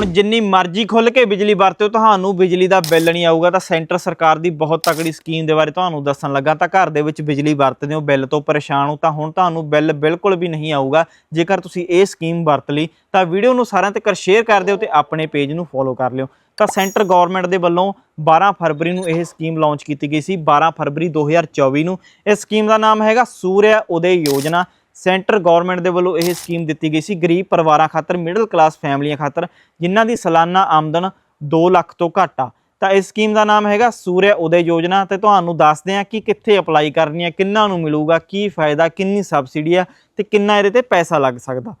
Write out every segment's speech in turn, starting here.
ਹੁਣ ਜਿੰਨੀ ਮਰਜ਼ੀ ਖੁੱਲ ਕੇ ਬਿਜਲੀ ਵਰਤਿਓ, ਤੁਹਾਨੂੰ ਬਿਜਲੀ ਦਾ ਬਿੱਲ ਨਹੀਂ ਆਊਗਾ, ਤਾਂ ਸੈਂਟਰ ਸਰਕਾਰ ਦੀ ਬਹੁਤ ਤਕੜੀ ਸਕੀਮ ਦੇ ਬਾਰੇ ਤੁਹਾਨੂੰ ਦੱਸਣ ਲੱਗਾ, ਤਾਂ ਘਰ ਦੇ ਵਿੱਚ ਬਿਜਲੀ ਵਰਤਦੇ ਹੋ, ਬਿੱਲ ਤੋਂ ਪਰੇਸ਼ਾਨ ਹੋ, ਤਾਂ ਹੁਣ ਤੁਹਾਨੂੰ ਬਿੱਲ ਬਿਲਕੁਲ ਵੀ ਨਹੀਂ ਆਊਗਾ। ਜੇਕਰ ਤੁਸੀਂ ਇਹ ਸਕੀਮ ਵਰਤ ਲਈ, ਤਾਂ ਵੀਡੀਓ ਨੂੰ ਸਾਰਿਆਂ ਤੱਕ ਸ਼ੇਅਰ ਕਰ ਦਿਓ ਤੇ ਆਪਣੇ ਪੇਜ ਨੂੰ ਫੋਲੋ ਕਰ ਲਿਓ। ਤਾਂ ਸੈਂਟਰ ਗਵਰਨਮੈਂਟ ਦੇ ਵੱਲੋਂ 12 ਫਰਵਰੀ ਨੂੰ ਇਹ ਸਕੀਮ ਲਾਂਚ ਕੀਤੀ ਗਈ ਸੀ 12 ਫਰਵਰੀ 2024 ਨੂੰ। ਇਸ ਸਕੀਮ ਦਾ ਨਾਮ ਹੈਗਾ ਸੂਰਿਆ ਉਦੇ ਯੋਜਨਾ ਸੈਂਟਰ ਗਵਰਨਮੈਂਟ ਦੇ ਵੱਲੋਂ ਇਹ ਸਕੀਮ ਦਿੱਤੀ ਗਈ ਸੀ ਗਰੀਬ ਪਰਿਵਾਰਾਂ ਖਾਤਰ ਮਿਡਲ ਕਲਾਸ ਫੈਮਲੀਆਂ ਖਾਤਰ, ਜਿਨ੍ਹਾਂ ਦੀ ਸਾਲਾਨਾ ਆਮਦਨ 2 ਲੱਖ ਤੋਂ ਘੱਟ ਆ। ਤਾਂ ਇਸ ਸਕੀਮ ਦਾ ਨਾਮ ਹੈਗਾ ਸੂਰਿਆ ਉਦੇ ਯੋਜਨਾ ਤੇ ਤੁਹਾਨੂੰ ਦੱਸਦੇ ਹਾਂ ਕਿ ਕਿੱਥੇ ਅਪਲਾਈ ਕਰਨੀ ਹੈ ਕਿੰਨਾ ਨੂੰ ਮਿਲੂਗਾ, ਕੀ ਫਾਇਦਾ, ਕਿੰਨੀ ਸਬਸਿਡੀ ਆ ਤੇ ਕਿੰਨਾ ਇਹਦੇ ਤੇ ਪੈਸਾ ਲੱਗ ਸਕਦਾ।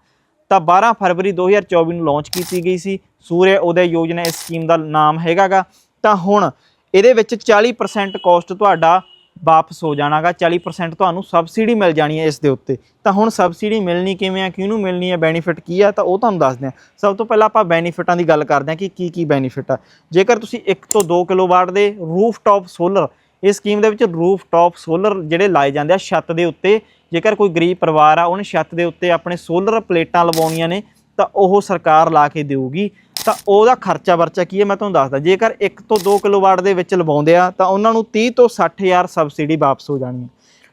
ਤਾਂ 12 ਫਰਵਰੀ 2024 ਨੂੰ ਲਾਂਚ ਕੀਤੀ ਗਈ ਸੀ ਸੂਰਿਆ ਉਦੇ ਯੋਜਨਾ, ਇਸ ਸਕੀਮ ਦਾ ਨਾਮ ਹੈਗਾਗਾ। ਤਾਂ ਹੁਣ ਇਹਦੇ ਵਿੱਚ 40% ਕਾਸਟ ਤੁਹਾਡਾ ਵਾਪਸ ਹੋ ਜਾਣਾਗਾ 40% ਤੁਹਾਨੂੰ ਸਬਸਿਡੀ ਮਿਲ ਜਾਣੀ ਹੈ ਇਸ ਦੇ ਉੱਤੇ। ਤਾਂ ਹੁਣ ਸਬਸਿਡੀ ਮਿਲਣੀ ਕਿਵੇਂ ਆ, ਕਿਹਨੂੰ ਮਿਲਣੀ ਹੈ ਬੈਨੀਫਿਟ ਕੀ ਆ, ਤਾਂ ਉਹ ਤੁਹਾਨੂੰ ਦੱਸਦੇ ਆ। ਸਭ ਤੋਂ ਪਹਿਲਾਂ ਆਪਾਂ ਬੈਨੀਫਿਟਾਂ ਦੀ ਗੱਲ ਕਰਦੇ ਆ ਕਿ ਕੀ ਕੀ ਬੈਨੀਫਿਟ ਆ। ਜੇਕਰ ਤੁਸੀਂ 1 ਤੋਂ 2 ਕਿਲੋਵਾਟ ਦੇ ਰੂਫਟਾਪ ਸੋਲਰ ਇਸ ਸਕੀਮ ਦੇ ਵਿੱਚ ਰੂਫ ਰੂਫਟਾਪ ਸੋਲਰ ਜਿਹੜੇ ਲਾਏ ਜਾਂਦੇ ਆ ਛੱਤ ਦੇ ਉੱਤੇ, ਜੇਕਰ ਕੋਈ ਗਰੀਬ ਪਰਿਵਾਰ ਆ, ਉਹਨੇ ਛੱਤ ਦੇ ਉੱਤੇ ਆਪਣੇ ਸੋਲਰ ਪਲੇਟਾਂ ਲਵਾਉਣੀਆਂ ਨੇ, ਤਾਂ ਉਹ ਸਰਕਾਰ ਲਾ ਕੇ ਦੇਊਗੀ। ਤਾਂ ਉਹਦਾ ਖਰਚਾ ਵਰਚਾ ਕੀ ਹੈ? ਮੈਂ ਤੁਹਾਨੂੰ ਦੱਸਦਾ, ਜੇਕਰ 1 ਤੋਂ 2 ਕਿਲੋਵਾਟ ਦੇ ਵਿੱਚ ਲਵਾਉਂਦੇ ਆ, ਤਾਂ ਉਹਨਾਂ ਨੂੰ 30 ਤੋਂ 60000 ਸਬਸਿਡੀ ਵਾਪਸ ਹੋ ਜਾਣੀ ਹੈ।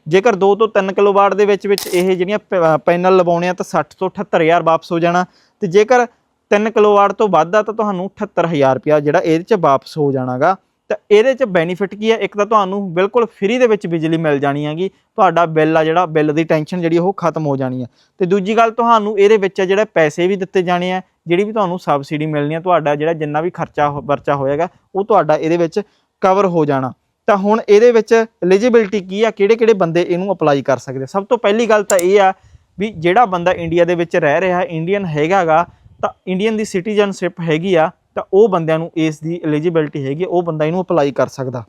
ਜੇਕਰ 2 ਤੋਂ 3 ਕਿਲੋਵਾਟ ਦੇ ਵਿੱਚ ਵਿੱਚ ਇਹ ਜਿਹੜੀਆਂ ਪ- ਪੈਨਲ ਲਵਾਉਣੇ ਆ, ਤਾਂ 60 ਤੋਂ 78000 ਵਾਪਸ ਹੋ ਜਾਣਾ। ਤੇ ਜੇਕਰ 3 ਕਿਲੋਵਾਟ ਤੋਂ ਵੱਧ ਆ, ਤਾਂ ਤੁਹਾਨੂੰ 78000 ਰੁਪਇਆ ਜਿਹੜਾ ਇਹਦੇ 'ਚ ਵਾਪਸ ਹੋ ਜਾਣਾਗਾ। ਤਾਂ ਇਹਦੇ 'ਚ ਬੈਨੀਫਿਟ ਕੀ ਹੈ? ਇੱਕ ਤਾਂ ਤੁਹਾਨੂੰ ਬਿਲਕੁਲ ਫ੍ਰੀ ਦੇ ਵਿੱਚ ਬਿਜਲੀ ਮਿਲ ਜਾਣੀ ਹੈਗੀ। ਤੁਹਾਡਾ ਬਿੱਲ ਆ ਜਿਹੜਾ, ਬਿੱਲ ਦੀ ਟੈਨਸ਼ਨ ਜਿਹੜੀ ਉਹ ਖਤਮ ਹੋ ਜਾਣੀ ਹੈ। ਤੇ ਦੂਜੀ ਗੱਲ, ਤੁਹਾਨੂੰ ਇਹਦੇ ਵਿੱਚ ਜਿਹੜਾ ਪੈਸੇ ਵੀ ਦਿੱਤੇ ਜਾਣੇ ਆ ਜਿਹੜੀ ਵੀ ਤੁਹਾਨੂੰ ਸਬਸਿਡੀ ਮਿਲਣੀ ਆ ਤੁਹਾਡਾ ਜਿਹੜਾ ਜਿੰਨਾ ਵੀ ਖਰਚਾ ਵਰਚਾ ਹੋਏਗਾ ਉਹ ਤੁਹਾਡਾ ਇਹਦੇ ਵਿੱਚ ਕਵਰ ਹੋ ਜਾਣਾ। ਤਾਂ ਹੁਣ ਇਹਦੇ ਵਿੱਚ ਐਲੀਜੀਬਿਲਟੀ ਕੀ ਆ? ਕਿਹੜੇ ਕਿਹੜੇ ਬੰਦੇ ਇਹਨੂੰ ਅਪਲਾਈ ਕਰ ਸਕਦੇ? ਸਭ ਤੋਂ ਪਹਿਲੀ ਗੱਲ ਤਾਂ ਇਹ ਆ ਵੀ ਜਿਹੜਾ ਬੰਦਾ ਇੰਡੀਆ ਦੇ ਵਿੱਚ ਰਹਿ ਰਿਹਾ ਇੰਡੀਅਨ ਹੈਗਾਗਾ ਤਾਂ ਇੰਡੀਅਨ ਦੀ ਸਿਟੀਜ਼ਨਸ਼ਿਪ ਹੈਗੀ ਆ ਤਾਂ ਉਹ ਬੰਦਿਆਂ ਨੂੰ ਇਸ ਦੀ ਐਲੀਜੀਬਿਲਟੀ ਹੈਗੀ ਆ, ਉਹ ਬੰਦਾ ਇਹਨੂੰ ਅਪਲਾਈ ਕਰ ਸਕਦਾ।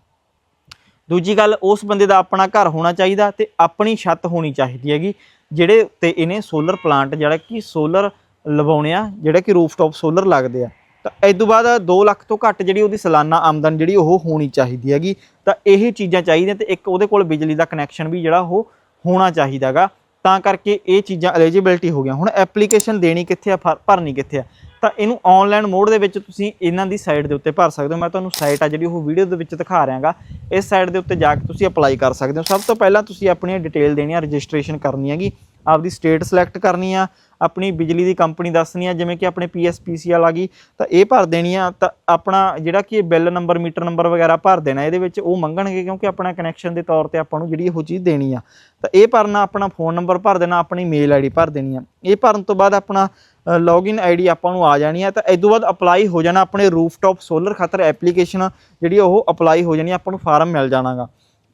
ਦੂਜੀ ਗੱਲ ਉਸ ਬੰਦੇ ਦਾ ਆਪਣਾ ਘਰ ਹੋਣਾ ਚਾਹੀਦਾ ਤੇ ਆਪਣੀ ਛੱਤ ਹੋਣੀ ਚਾਹੀਦੀ ਹੈਗੀ ਜਿਹੜੇ ਤੇ ਇਹਨੇ ਸੋਲਰ ਪਲਾਂਟ ਜਿਹੜਾ ਕਿ ਸੋਲਰ ਲਵਾਉਣੇ ਆ, ਜਿਹੜੇ ਕਿ ਰੂਫਟਾਪ ਸੋਲਰ ਲੱਗਦੇ ਆ। ਤਾਂ ਇਸ ਤੋਂ ਬਾਅਦ 2 ਲੱਖ ਤੋਂ ਘੱਟ ਜਿਹੜੀ ਉਹਦੀ ਸਾਲਾਨਾ ਆਮਦਨ ਜਿਹੜੀ ਉਹ ਹੋਣੀ ਚਾਹੀਦੀ ਹੈਗੀ। ਤਾਂ ਇਹ ਚੀਜ਼ਾਂ ਚਾਹੀਦੀਆਂ ਤੇ ਇੱਕ ਉਹਦੇ ਕੋਲ ਬਿਜਲੀ ਦਾ ਕਨੈਕਸ਼ਨ ਵੀ ਜਿਹੜਾ ਉਹ ਹੋਣਾ ਚਾਹੀਦਾਗਾ ਤਾਂ ਕਰਕੇ ਇਹ ਚੀਜ਼ਾਂ ਐਲੀਜੀਬਿਲਟੀ ਹੋ ਗਈਆਂ। ਹੁਣ ਐਪਲੀਕੇਸ਼ਨ ਦੇਣੀ ਕਿੱਥੇ ਆ, ਭਰ- ਭਰਨੀ ਕਿੱਥੇ ਆ? ਤਾਂ ਇਹਨੂੰ ਆਨਲਾਈਨ ਮੋਡ ਦੇ ਵਿੱਚ ਤੁਸੀਂ ਇਹਨਾਂ ਦੀ ਸਾਈਟ ਦੇ ਉੱਤੇ ਭਰ ਸਕਦੇ ਹੋ। ਮੈਂ ਤੁਹਾਨੂੰ ਸਾਈਟ ਆ ਜਿਹੜੀ ਉਹ ਵੀਡੀਓ ਦੇ ਵਿੱਚ ਦਿਖਾ ਰਿਹਾਗਾ ਇਸ ਸਾਈਟ ਦੇ ਉੱਤੇ ਜਾ ਕੇ ਤੁਸੀਂ ਅਪਲਾਈ ਕਰ ਸਕਦੇ ਹੋ। ਸਭ ਤੋਂ ਪਹਿਲਾਂ ਤੁਸੀਂ ਆਪਣੀ ਡਿਟੇਲ ਦੇਣੀ ਆ ਰਜਿਸਟ੍ਰੇਸ਼ਨ ਕਰਨੀ ਹੈਗੀ। ਆਪਦੀ ਸਟੇਟ ਸਿਲੈਕਟ ਕਰਨੀ ਆ, ਆਪਣੀ ਬਿਜਲੀ ਦੀ ਕੰਪਨੀ ਦੱਸਣੀ ਆ, ਜਿਵੇਂ ਕਿ ਆਪਣੇ ਪੀਐਸਪੀਸੀਐਲ ਆ ਗਈ, ਤਾਂ ਇਹ ਭਰ ਦੇਣੀ ਆ, ਤਾਂ ਆਪਣਾ ਜਿਹੜਾ ਕਿ ਬਿੱਲ ਨੰਬਰ, ਮੀਟਰ ਨੰਬਰ ਵਗੈਰਾ ਭਰ ਦੇਣਾ, ਇਹਦੇ ਵਿੱਚ ਉਹ ਮੰਗਣਗੇ ਕਿਉਂਕਿ ਆਪਣਾ ਕਨੈਕਸ਼ਨ ਦੇ ਤੌਰ ਤੇ ਆਪਾਂ ਨੂੰ ਜਿਹੜੀ ਉਹ ਚੀਜ਼ ਦੇਣੀ ਆ। ਤਾਂ ਇਹ ਭਰਨਾ ਆਪਣਾ ਫੋਨ ਨੰਬਰ ਭਰ ਦੇਣਾ, ਆਪਣੀ ਮੇਲ ਆਈਡੀ ਭਰ ਦੇਣੀ ਆ। ਇਹ ਭਰਨ ਤੋਂ ਬਾਅਦ ਆਪਣਾ ਲੌਗਇਨ ਆਈਡੀ ਆਪਾਂ ਨੂੰ ਆ ਜਾਣੀ ਆ, ਤਾਂ ਇਸ ਤੋਂ ਬਾਅਦ ਅਪਲਾਈ ਹੋ ਜਾਣਾ ਆਪਣੇ ਰੂਫਟਾਪ ਸੋਲਰ ਖਾਤਰ ਐਪਲੀਕੇਸ਼ਨ ਜਿਹੜੀ ਉਹ ਅਪਲਾਈ ਹੋ ਜਾਣੀ, ਆਪਾਂ ਨੂੰ ਫਾਰਮ ਮਿਲ ਜਾਣਾਗਾ।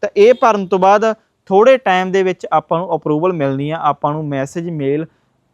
ਤਾਂ ਇਹ ਭਰਨ ਤੋਂ ਬਾਅਦ ਥੋੜੇ ਟਾਈਮ ਦੇ ਵਿੱਚ ਆਪਾਂ ਨੂੰ ਅਪਰੂਵਲ ਮਿਲਣੀ ਆ, ਆਪਾਂ ਨੂੰ ਮੈਸੇਜ ਮੇਲ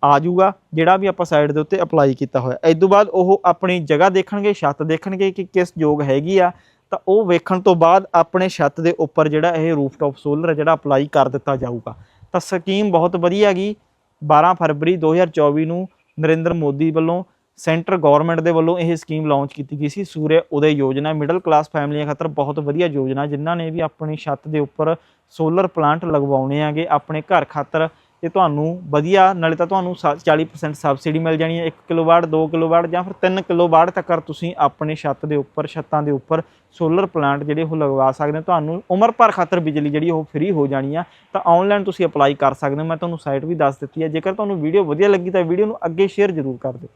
ਆ ਜਾਊਗਾ, ਜਿਹੜਾ ਵੀ ਆਪਾਂ ਸਾਈਟ ਦੇ ਉੱਤੇ ਅਪਲਾਈ ਕੀਤਾ ਹੋਇਆ। ਇਸ ਤੋਂ ਬਾਅਦ ਉਹ ਆਪਣੀ ਜਗ੍ਹਾ ਦੇਖਣਗੇ, ਛੱਤ ਦੇਖਣਗੇ ਕਿ ਕਿਸ ਯੋਗ ਹੈਗੀ ਆ, ਤਾਂ ਉਹ ਵੇਖਣ ਤੋਂ ਬਾਅਦ ਆਪਣੇ ਛੱਤ ਦੇ ਉੱਪਰ ਜਿਹੜਾ ਇਹ ਰੂਫਟਾਪ ਸੋਲਰ ਜਿਹੜਾ ਅਪਲਾਈ ਕਰ ਦਿੱਤਾ ਜਾਊਗਾ। ਤਾਂ ਸਕੀਮ ਬਹੁਤ ਵਧੀਆ ਹੈਗੀ। 12 ਫਰਵਰੀ 2024 ਨੂੰ ਨਰਿੰਦਰ ਮੋਦੀ ਵੱਲੋਂ ਸੈਂਟਰ ਗਵਰਨਮੈਂਟ ਦੇ ਵੱਲੋਂ ਇਹ ਸਕੀਮ ਲਾਂਚ ਕੀਤੀ ਗਈ ਸੀ। ਸੂਰਿਆ ਉਦੇ ਯੋਜਨਾ ਮਿਡਲ ਕਲਾਸ ਫੈਮਲੀਆਂ ਖਾਤਰ ਬਹੁਤ ਵਧੀਆ ਯੋਜਨਾ, ਜਿਨ੍ਹਾਂ ਨੇ ਵੀ ਆਪਣੀ ਛੱਤ ਦੇ ਉੱਪਰ ਸੋਲਰ ਪਲਾਂਟ ਲਗਵਾਉਣੇ ਆਗੇ ਆਪਣੇ ਘਰ ਖਾਤਰ। ਤੇ ਤੁਹਾਨੂੰ ਵਧੀਆ, ਨਾਲੇ ਤਾਂ ਤੁਹਾਨੂੰ ਸਾ- 40% ਸਬਸਿਡੀ ਮਿਲ ਜਾਣੀ ਹੈ। 1 ਕਿਲੋਵਾਟ 2 ਕਿਲੋਵਾਟ ਜਾਂ ਫਿਰ 3 ਕਿਲੋਵਾਟ ਤੱਕ ਤੁਸੀਂ ਆਪਣੇ ਛੱਤ ਦੇ ਉੱਪਰ, ਛੱਤਾਂ ਦੇ ਉੱਪਰ ਸੋਲਰ ਪਲਾਂਟ ਜਿਹੜੇ ਉਹ ਲਗਵਾ ਸਕਦੇ ਹੋ। ਤੁਹਾਨੂੰ ਉਮਰ ਭਰ ਖਾਤਰ ਬਿਜਲੀ ਜਿਹੜੀ ਉਹ ਫ੍ਰੀ ਹੋ ਜਾਣੀ ਆ। ਤਾਂ ਆਨਲਾਈਨ ਤੁਸੀਂ ਅਪਲਾਈ ਕਰ ਸਕਦੇ ਹੋ। ਮੈਂ ਤੁਹਾਨੂੰ ਸਾਈਟ ਵੀ ਦੱਸ ਦਿੱਤੀ ਹੈ। ਜੇਕਰ ਤੁਹਾਨੂੰ ਵੀਡੀਓ ਵਧੀਆ ਲੱਗੀ ਤਾਂ ਵੀਡੀਓ ਨੂੰ ਅੱਗੇ ਸ਼ੇਅਰ ਜ਼ਰੂਰ ਕਰ ਦਿਓ।